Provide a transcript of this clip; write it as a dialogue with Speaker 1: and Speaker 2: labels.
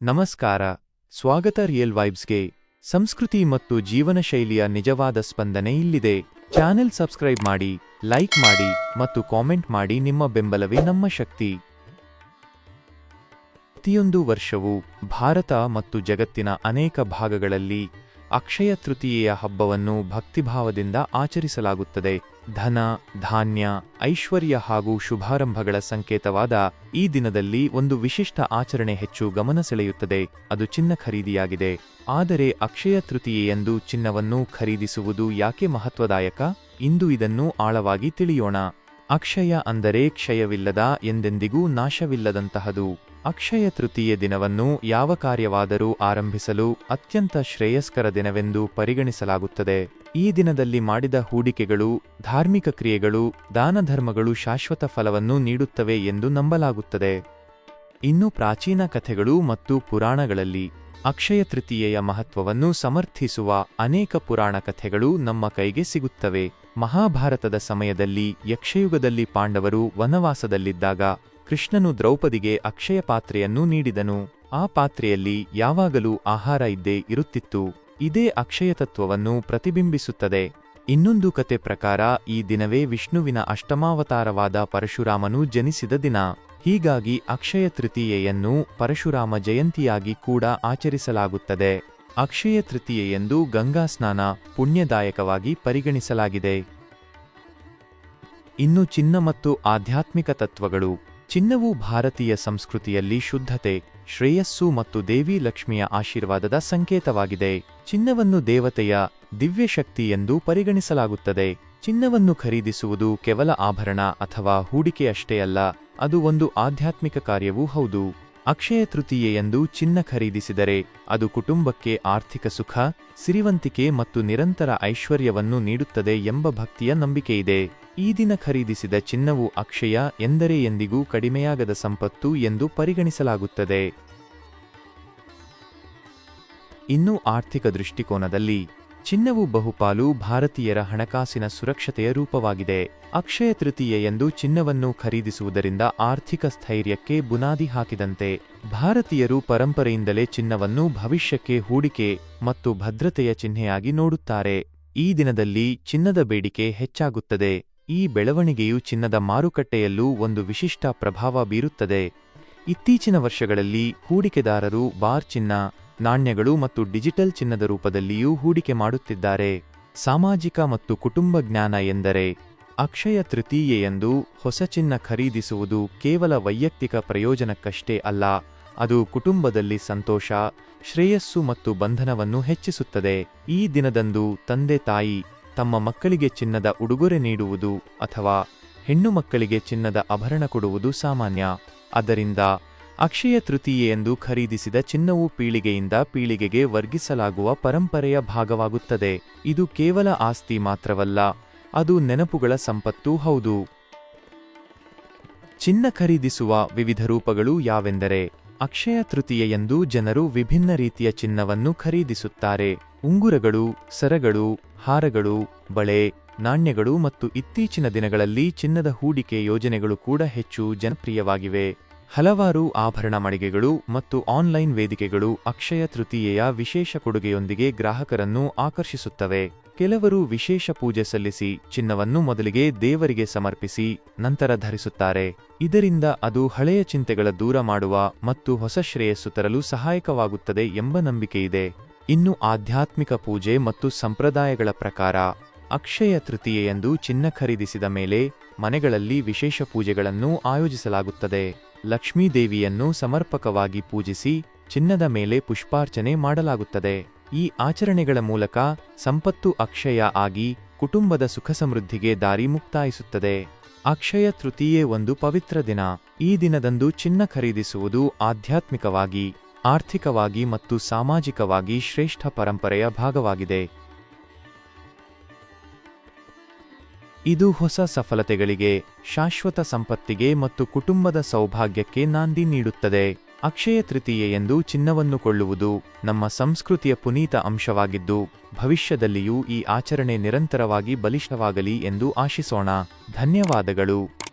Speaker 1: ನಮಸ್ಕಾರ, ಸ್ವಾಗತ ರಿಯಲ್ ವೈಬ್ಸ್ಗೆ ಸಂಸ್ಕೃತಿ ಮತ್ತು ಜೀವನ ಶೈಲಿಯ ನಿಜವಾದ ಸ್ಪಂದನೆ ಇಲ್ಲಿದೆ. ಚಾನೆಲ್ ಸಬ್ಸ್ಕ್ರೈಬ್ ಮಾಡಿ, ಲೈಕ್ ಮಾಡಿ ಮತ್ತು ಕಾಮೆಂಟ್ ಮಾಡಿ ನಿಮ್ಮ ಬೆಂಬಲವೇ ನಮ್ಮ ಶಕ್ತಿ. ಪ್ರತಿಯೊಂದು ವರ್ಷವೂ ಭಾರತ ಮತ್ತು ಜಗತ್ತಿನ ಅನೇಕ ಭಾಗಗಳಲ್ಲಿ ಅಕ್ಷಯ ತೃತೀಯೆಯ ಹಬ್ಬವನ್ನು ಭಕ್ತಿಭಾವದಿಂದ ಆಚರಿಸಲಾಗುತ್ತದೆ. ಧನ, ಧಾನ್ಯ, ಐಶ್ವರ್ಯ ಹಾಗೂ ಶುಭಾರಂಭಗಳ ಸಂಕೇತವಾದ ಈ ದಿನದಲ್ಲಿ ಒಂದು ವಿಶಿಷ್ಟ ಆಚರಣೆ ಹೆಚ್ಚು ಗಮನ ಸೆಳೆಯುತ್ತದೆ. ಅದು ಚಿನ್ನ ಖರೀದಿಯಾಗಿದೆ. ಆದರೆ ಅಕ್ಷಯ ತೃತೀಯೆಯೆಂದು ಚಿನ್ನವನ್ನು ಖರೀದಿಸುವುದು ಯಾಕೆ ಮಹತ್ವದಾಯಕ? ಇಂದು ಇದನ್ನು ಆಳವಾಗಿ ತಿಳಿಯೋಣ. ಅಕ್ಷಯ ಅಂದರೆ ಕ್ಷಯವಿಲ್ಲದ ಎಂದೆಂದಿಗೂ ನಾಶವಿಲ್ಲದಂತಹದು. ಅಕ್ಷಯ ತೃತೀಯ ದಿನವನ್ನು ಯಾವ ಕಾರ್ಯವಾದರೂ ಆರಂಭಿಸಲು ಅತ್ಯಂತ ಶ್ರೇಯಸ್ಕರ ದಿನವೆಂದು ಪರಿಗಣಿಸಲಾಗುತ್ತದೆ. ಈ ದಿನದಲ್ಲಿ ಮಾಡಿದ ಹೂಡಿಕೆಗಳು, ಧಾರ್ಮಿಕ ಕ್ರಿಯೆಗಳು ದಾನಧರ್ಮಗಳು ಶಾಶ್ವತ ಫಲವನ್ನು ನೀಡುತ್ತವೆ ಎಂದು ನಂಬಲಾಗುತ್ತದೆ. ಇನ್ನು ಪ್ರಾಚೀನ ಕಥೆಗಳು ಮತ್ತು ಪುರಾಣಗಳಲ್ಲಿ ಅಕ್ಷಯ ತೃತೀಯೆಯ ಮಹತ್ವವನ್ನು ಸಮರ್ಥಿಸುವ ಅನೇಕ ಪುರಾಣ ಕಥೆಗಳು ನಮ್ಮ ಕೈಗೆ ಸಿಗುತ್ತವೆ. ಮಹಾಭಾರತದ ಸಮಯದಲ್ಲಿ ಯಕ್ಷಯುಗದಲ್ಲಿ ಪಾಂಡವರು ವನವಾಸದಲ್ಲಿದ್ದಾಗ ಕೃಷ್ಣನು ದ್ರೌಪದಿಗೆ ಅಕ್ಷಯ ಪಾತ್ರೆಯನ್ನು ನೀಡಿದನು. ಆ ಪಾತ್ರೆಯಲ್ಲಿ ಯಾವಾಗಲೂ ಆಹಾರ ಇದ್ದೇ ಇರುತ್ತಿತ್ತು. ಇದೇ ಅಕ್ಷಯ ತತ್ವವನ್ನು ಪ್ರತಿಬಿಂಬಿಸುತ್ತದೆ. ಇನ್ನೊಂದು ಕತೆ ಪ್ರಕಾರ ಈ ದಿನವೇ ವಿಷ್ಣುವಿನ ಅಷ್ಟಮಾವತಾರವಾದ ಪರಶುರಾಮನು ಜನಿಸಿದ ದಿನ. ಹೀಗಾಗಿ ಅಕ್ಷಯ ತೃತೀಯೆಯನ್ನು ಪರಶುರಾಮ ಜಯಂತಿಯಾಗಿ ಕೂಡ ಆಚರಿಸಲಾಗುತ್ತದೆ. ಅಕ್ಷಯ ತೃತೀಯೆಯೆಂದು ಗಂಗಾ ಸ್ನಾನ ಪುಣ್ಯದಾಯಕವಾಗಿ ಪರಿಗಣಿಸಲಾಗಿದೆ. ಇನ್ನು ಚಿನ್ನ ಮತ್ತು ಆಧ್ಯಾತ್ಮಿಕ ತತ್ವಗಳು. ಚಿನ್ನವು ಭಾರತೀಯ ಸಂಸ್ಕೃತಿಯಲ್ಲಿ ಶುದ್ಧತೆ ಶ್ರೇಯಸ್ಸು ಮತ್ತು ದೇವಿ ಲಕ್ಷ್ಮಿಯ ಆಶೀರ್ವಾದದ ಸಂಕೇತವಾಗಿದೆ. ಚಿನ್ನವನ್ನು ದೇವತೆಯ ದಿವ್ಯಶಕ್ತಿ ಎಂದು ಪರಿಗಣಿಸಲಾಗುತ್ತದೆ. ಚಿನ್ನವನ್ನು ಖರೀದಿಸುವುದು ಕೇವಲ ಆಭರಣ ಅಥವಾ ಹೂಡಿಕೆಯಷ್ಟೇ ಅಲ್ಲ, ಅದು ಒಂದು ಆಧ್ಯಾತ್ಮಿಕ ಕಾರ್ಯವೂ ಹೌದು. ಅಕ್ಷಯ ತೃತೀಯೆಯಂದು ಚಿನ್ನ ಖರೀದಿಸಿದರೆ ಅದು ಕುಟುಂಬಕ್ಕೆ ಆರ್ಥಿಕ ಸುಖ, ಸಿರಿವಂತಿಕೆ ಮತ್ತು ನಿರಂತರ ಐಶ್ವರ್ಯವನ್ನು ನೀಡುತ್ತದೆ ಎಂಬ ಭಕ್ತಿಯ ನಂಬಿಕೆಯಿದೆ. ಈ ದಿನ ಖರೀದಿಸಿದ ಚಿನ್ನವು ಅಕ್ಷಯ ಎಂದರೆ ಎಂದಿಗೂ ಕಡಿಮೆಯಾಗದ ಸಂಪತ್ತು ಎಂದು ಪರಿಗಣಿಸಲಾಗುತ್ತದೆ. ಇನ್ನು ಆರ್ಥಿಕ ದೃಷ್ಟಿಕೋನದಲ್ಲಿ ಚಿನ್ನವು ಬಹುಪಾಲು ಭಾರತೀಯರ ಹಣಕಾಸಿನ ಸುರಕ್ಷತೆಯ ರೂಪವಾಗಿದೆ. ಅಕ್ಷಯ ತೃತೀಯೆಯಂದು ಚಿನ್ನವನ್ನು ಖರೀದಿಸುವುದರಿಂದ ಆರ್ಥಿಕ ಸ್ಥೈರ್ಯಕ್ಕೆ ಬುನಾದಿ ಹಾಕಿದಂತೆ, ಭಾರತೀಯರು ಪರಂಪರೆಯಿಂದಲೇ ಚಿನ್ನವನ್ನು ಭವಿಷ್ಯಕ್ಕೆ ಹೂಡಿಕೆ ಮತ್ತು ಭದ್ರತೆಯ ಚಿಹ್ನೆಯಾಗಿ ನೋಡುತ್ತಾರೆ. ಈ ದಿನದಲ್ಲಿ ಚಿನ್ನದ ಬೇಡಿಕೆ ಹೆಚ್ಚಾಗುತ್ತದೆ. ಈ ಬೆಳವಣಿಗೆಯು ಚಿನ್ನದ ಮಾರುಕಟ್ಟೆಯಲ್ಲೂ ಒಂದು ವಿಶಿಷ್ಟ ಪ್ರಭಾವ ಬೀರುತ್ತದೆ. ಇತ್ತೀಚಿನ ವರ್ಷಗಳಲ್ಲಿ ಹೂಡಿಕೆದಾರರು ಬಾರ್ ಚಿನ್ನ ನಾಣ್ಯಗಳು ಮತ್ತು ಡಿಜಿಟಲ್ ಚಿನ್ನದ ರೂಪದಲ್ಲಿಯೂ ಹೂಡಿಕೆ ಮಾಡುತ್ತಿದ್ದಾರೆ. ಸಾಮಾಜಿಕ ಮತ್ತು ಕುಟುಂಬ ಜ್ಞಾನ ಎಂದರೆ ಅಕ್ಷಯ ತೃತೀಯೆಯೆಂದು ಹೊಸ ಚಿನ್ನ ಖರೀದಿಸುವುದು ಕೇವಲ ವೈಯಕ್ತಿಕ ಪ್ರಯೋಜನಕ್ಕಷ್ಟೇ ಅಲ್ಲ, ಅದು ಕುಟುಂಬದಲ್ಲಿ ಸಂತೋಷ, ಶ್ರೇಯಸ್ಸು ಮತ್ತು ಬಂಧನವನ್ನು ಹೆಚ್ಚಿಸುತ್ತದೆ. ಈ ದಿನದಂದು ತಂದೆ ತಾಯಿ ತಮ್ಮ ಮಕ್ಕಳಿಗೆ ಚಿನ್ನದ ಉಡುಗೊರೆ ನೀಡುವುದು ಅಥವಾ ಹೆಣ್ಣು ಮಕ್ಕಳಿಗೆ ಚಿನ್ನದ ಆಭರಣ ಕೊಡುವುದು ಸಾಮಾನ್ಯ. ಆದ್ದರಿಂದ ಅಕ್ಷಯ ತೃತೀಯೆಯಂದು ಖರೀದಿಸಿದ ಚಿನ್ನವು ಪೀಳಿಗೆಯಿಂದ ಪೀಳಿಗೆಗೆ ವರ್ಗಿಸಲಾಗುವ ಪರಂಪರೆಯ ಭಾಗವಾಗುತ್ತದೆ. ಇದು ಕೇವಲ ಆಸ್ತಿ ಮಾತ್ರವಲ್ಲ, ಅದು ನೆನಪುಗಳ ಸಂಪತ್ತು ಹೌದು. ಚಿನ್ನ ಖರೀದಿಸುವ ವಿವಿಧ ರೂಪಗಳು ಯಾವೆಂದರೆ, ಅಕ್ಷಯ ತೃತೀಯೆಯಂದು ಜನರು ವಿಭಿನ್ನ ರೀತಿಯ ಚಿನ್ನವನ್ನು ಖರೀದಿಸುತ್ತಾರೆ. ಉಂಗುರಗಳು, ಸರಗಳು, ಹಾರಗಳು, ಬಳೆ, ನಾಣ್ಯಗಳು ಮತ್ತು ಇತ್ತೀಚಿನ ದಿನಗಳಲ್ಲಿ ಚಿನ್ನದ ಹೂಡಿಕೆ ಯೋಜನೆಗಳು ಕೂಡ ಹೆಚ್ಚು ಜನಪ್ರಿಯವಾಗಿವೆ. ಹಲವಾರು ಆಭರಣ ಮಳಿಗೆಗಳು ಮತ್ತು ಆನ್ಲೈನ್ ವೇದಿಕೆಗಳು ಅಕ್ಷಯ ತೃತೀಯೆಯ ವಿಶೇಷ ಕೊಡುಗೆಯೊಂದಿಗೆ ಗ್ರಾಹಕರನ್ನು ಆಕರ್ಷಿಸುತ್ತವೆ. ಕೆಲವರು ವಿಶೇಷ ಪೂಜೆ ಸಲ್ಲಿಸಿ, ಚಿನ್ನವನ್ನು ಮೊದಲಿಗೆ ದೇವರಿಗೆ ಸಮರ್ಪಿಸಿ, ನಂತರ ಧರಿಸುತ್ತಾರೆ. ಇದರಿಂದ ಅದು ಹಳೆಯ ಚಿಂತೆಗಳ ದೂರ ಮಾಡುವ ಮತ್ತು ಹೊಸ ಶ್ರೇಯಸ್ಸು ತರಲು ಸಹಾಯಕವಾಗುತ್ತದೆ ಎಂಬ ನಂಬಿಕೆಯಿದೆ ಇನ್ನು ಆಧ್ಯಾತ್ಮಿಕ ಪೂಜೆ ಮತ್ತು ಸಂಪ್ರದಾಯಗಳ ಪ್ರಕಾರ, ಅಕ್ಷಯ ತೃತೀಯೆಯೆಂದು ಚಿನ್ನ ಖರೀದಿಸಿದ ಮೇಲೆ ಮನೆಗಳಲ್ಲಿ ವಿಶೇಷ ಪೂಜೆಗಳನ್ನು ಆಯೋಜಿಸಲಾಗುತ್ತದೆ. ಲಕ್ಷ್ಮೀದೇವಿಯನ್ನು ಸಮರ್ಪಕವಾಗಿ ಪೂಜಿಸಿ ಚಿನ್ನದ ಮೇಲೆ ಪುಷ್ಪಾರ್ಚನೆ ಮಾಡಲಾಗುತ್ತದೆ. ಈ ಆಚರಣೆಗಳ ಮೂಲಕ ಸಂಪತ್ತು ಅಕ್ಷಯ ಆಗಿ ಕುಟುಂಬದ ಸುಖ ಸಮೃದ್ಧಿಗೆ ದಾರಿ ಮುಕ್ತಾಯಿಸುತ್ತದೆ. ಅಕ್ಷಯ ತೃತೀಯೆ ಒಂದು ಪವಿತ್ರ ದಿನ. ಈ ದಿನದಂದು ಚಿನ್ನ ಖರೀದಿಸುವುದು ಆಧ್ಯಾತ್ಮಿಕವಾಗಿ, ಆರ್ಥಿಕವಾಗಿ ಮತ್ತು ಸಾಮಾಜಿಕವಾಗಿ ಶ್ರೇಷ್ಠ ಪರಂಪರೆಯ ಭಾಗವಾಗಿದೆ. ಇದು ಹೊಸ ಸಫಲತೆಗಳಿಗೆ, ಶಾಶ್ವತ ಸಂಪತ್ತಿಗೆ ಮತ್ತು ಕುಟುಂಬದ ಸೌಭಾಗ್ಯಕ್ಕೆ ನಾಂದಿ ನೀಡುತ್ತದೆ. ಅಕ್ಷಯ ತೃತೀಯೆಯೆಂದು ಚಿನ್ನವನ್ನು ಕೊಳ್ಳುವುದು ನಮ್ಮ ಸಂಸ್ಕೃತಿಯ ಪುನೀತ ಅಂಶವಾಗಿದ್ದು, ಭವಿಷ್ಯದಲ್ಲಿಯೂ ಈ ಆಚರಣೆ ನಿರಂತರವಾಗಿ ಬಲಿಷ್ಠವಾಗಲಿ ಎಂದು ಆಶಿಸೋಣ. ಧನ್ಯವಾದಗಳು.